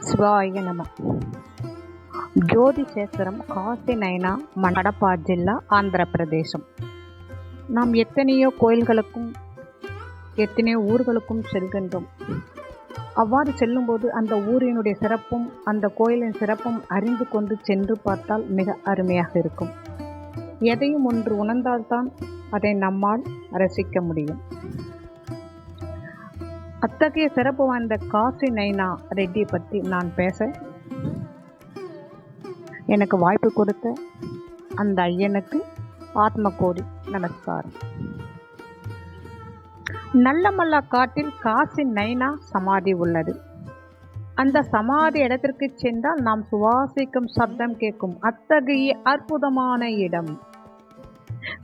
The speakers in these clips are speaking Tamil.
శివాయ నమ ஜோதிசேஸ்வரம் காசி நயனா மடப்பா ஜில்லா ஆந்திர பிரதேசம் நாம் எத்தனையோ கோயில்களுக்கும் எத்தனையோ ஊர்களுக்கும் செல்கின்றோம் அவ்வாறு செல்லும்போது அந்த ஊரினுடைய சிறப்பும் அந்த கோயிலின் சிறப்பும் அறிந்து கொண்டு சென்று பார்த்தால் மிக அருமையாக இருக்கும் எதையும் ஒன்று உணர்ந்தால்தான் அதை நம்மால் ரசிக்க முடியும் அத்தகைய சிறப்பு வாய்ந்த காசி நைனா ரெட்டி பற்றி நான் பேச எனக்கு வாய்ப்பு கொடுத்த அந்த ஐயனுக்கு ஆத்ம கோடி நமஸ்காரம் நல்லமல்லா காட்டில் காசி நைனா சமாதி உள்ளது. அந்த சமாதி இடத்திற்கு சென்றால் நாம் சுவாசிக்கும் சப்தம் கேட்கும் அத்தகைய அற்புதமான இடம்.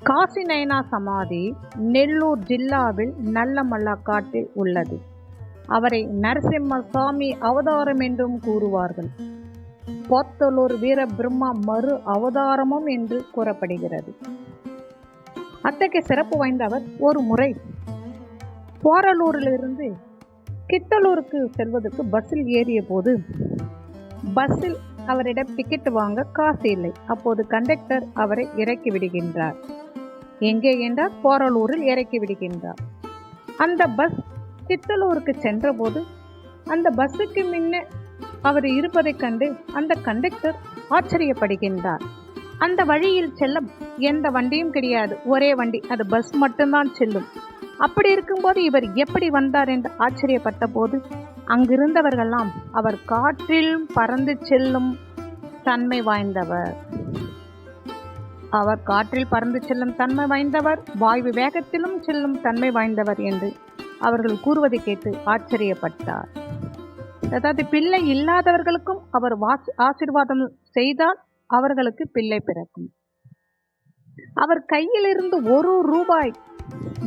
காசி நயனா சமாதி நெல்லூர் ஜில்லாவில் நல்லமல்லா காட்டில் உள்ளது. அவரை நரசிம்ம சாமி அவதாரம் என்றும் கூறுவார்கள். போத்தலூர் வீரபிரம்மா மறு அவதாரமும் என்று கூறப்படுகிறது. அத்தகைய சிறப்பு வாய்ந்தவர் ஒரு முறை போரலூரிலிருந்து கிட்டலூருக்கு செல்வதற்கு பஸ்ஸில் ஏறிய போது பஸ்ஸில் அவரிடம் டிக்கெட் வாங்க காசு இல்லை. அப்போது கண்டக்டர் அவரை இறக்கி விடுகின்றார். எங்கே என்றால் போரலூரில் இறக்கி விடுகின்றார். அந்த பஸ் சித்தலூருக்கு சென்றபோது அந்த பஸ்ஸுக்கு முன்ன அவர் இருப்பதைக் கண்டு அந்த கண்டக்டர் ஆச்சரியப்படுகின்றார். அந்த வழியில் செல்ல எந்த வண்டியும் கிடையாது. ஒரே வண்டி அது பஸ் மட்டும்தான் செல்லும். அப்படி இருக்கும்போது இவர் எப்படி வந்தார் என்று ஆச்சரியப்பட்ட போது அங்கிருந்தவர்கள்லாம் அவர் காற்றில் பறந்து செல்லும் தன்மை வாய்ந்தவர். அவர் காற்றில் பறந்து செல்லும் தன்மை வாய்ந்தவர் வாயு வேகத்திலும் செல்லும் தன்மை வாய்ந்தவர் என்று அவர்கள் கூறுவதை கேட்டு ஆச்சரியப்பட்டார். அதாவது பிள்ளை இல்லாதவர்களுக்கும் அவர் வாஸ் ஆசீர்வாதம் செய்தால் அவர்களுக்கு பிள்ளை பிறக்கும். அவர் கையிலிருந்து ஒரு ரூபாய்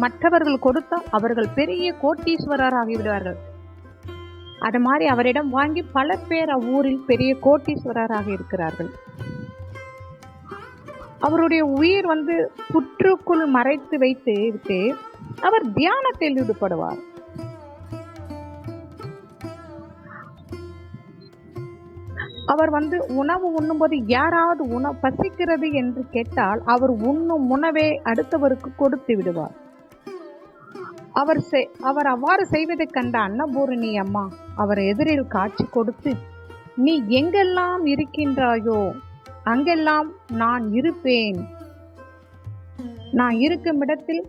மற்றவர்கள் கொடுத்தால் அவர்கள் பெரிய கோட்டீஸ்வரர் ஆகிவிடுவார்கள் அது மாதிரி அவரிடம் வாங்கி பல பேர் அவ்வூரில் பெரிய கோட்டீஸ்வரராக இருக்கிறார்கள். அவருடைய உயிர் வந்து புற்றுக்குள் மறைத்து வைத்து விட்டு அவர் தியானத்தில் ஈடுபடுவார். அவர் வந்து உணவு உண்ணும்போது யாராவது உணவு பசிக்கிறது என்று கேட்டால் அவர் உண்ணும் உணவே அடுத்தவருக்கு கொடுத்து விடுவார். அவர் செய்- அவர் அவ்வாறு செய்வதைக் கண்ட அன்னபூரணி அம்மா அவர் எதிரில் காட்சி கொடுத்து நீ எங்கெல்லாம் இருக்கின்றாயோ அங்கெல்லாம் நான் இருப்பேன். நான் இருக்கும் இடத்தில்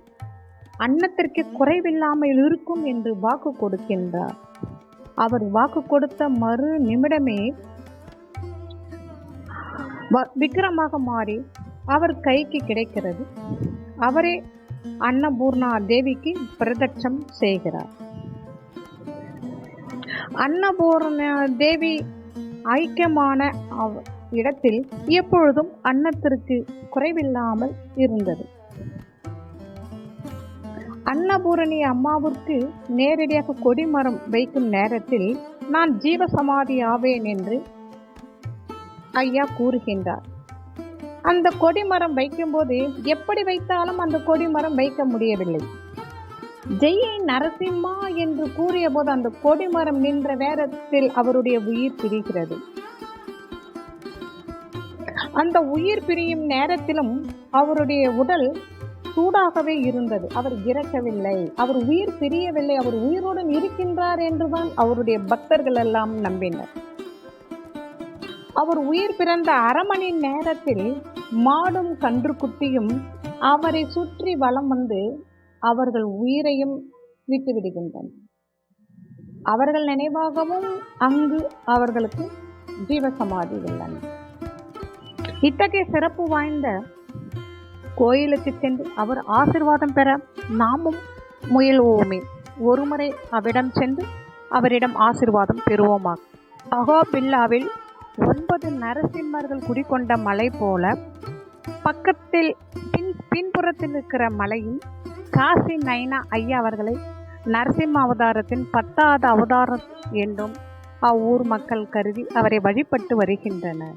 அன்னத்திற்கு குறைவில்லாமல் இருக்கும் என்று வாக்கு கொடுக்கின்றார். அவர் வாக்கு கொடுத்த மறு நிமிடமே விக்ரமாக மாறி அவர் கைக்கு கிடைக்கிறது. அவரே அன்னபூர்ணா தேவிக்கு பிரதட்சம் செய்கிறார். அன்னபூர்ணா தேவி ஐக்கியமான இடத்தில் எப்பொழுதும் அன்னத்திற்கு குறைவில்லாமல் இருந்தது. அன்னபூரணி அம்மாவிற்கு நேரடியாக கொடிமரம் வைக்கும் நேரத்தில் நான் ஜீவசமாதி ஆவேன் என்று ஐயா கூறுகின்றார். அந்த கொடிமரம் வைக்கும்போது எப்படி வைத்தாலும் அந்த கொடிமரம் வைக்க முடியவில்லை. ஜெயை நரசிம்மா என்று கூறிய போது அந்த கொடிமரம் நின்ற நேரத்தில் அவருடைய உயிர் பிரிகிறது. அந்த உயிர் பிரியும் நேரத்திலும் அவருடைய உடல் சூடாகவே இருந்தது. அவர் இறக்கவில்லை. அவர் உயிர் பிரியவில்லை. அவர் உயிருடன் இருக்கின்றார் என்றுதான் அவருடைய பக்தர்கள் எல்லாம் நம்பினர். அவர் உயிர் பிறந்த அரை மணி நேரத்தில் மாடும் கன்றுக்குட்டியும் அவரை சுற்றி வலம் வந்து அவர்கள் உயிரையும் விட்டுவிடுகின்றன. அவர்கள் நினைவாகவும் அங்கு அவர்களுக்கு ஜீவசமாதி உள்ளன. இத்தகைய சிறப்பு வாய்ந்த கோயிலுக்கு சென்று அவர் ஆசிர்வாதம் பெற நாமும் முயல்வோமே. ஒருமுறை அவரிடம் சென்று அவரிடம் ஆசிர்வாதம் பெறுவோமாக அகோபில்லாவில் ஒன்பது நரசிம்மர்கள் குடிகொண்ட மலை போல பக்கத்தில் பின் பின்புறத்தில் இருக்கிற மலையும் காசி நைனா ஐயா அவர்களை நரசிம்ம அவதாரத்தின் பத்தாவது அவதாரம் என்றும் அவ்வூர் மக்கள் கருதி அவரை வழிபட்டு வருகின்றனர்.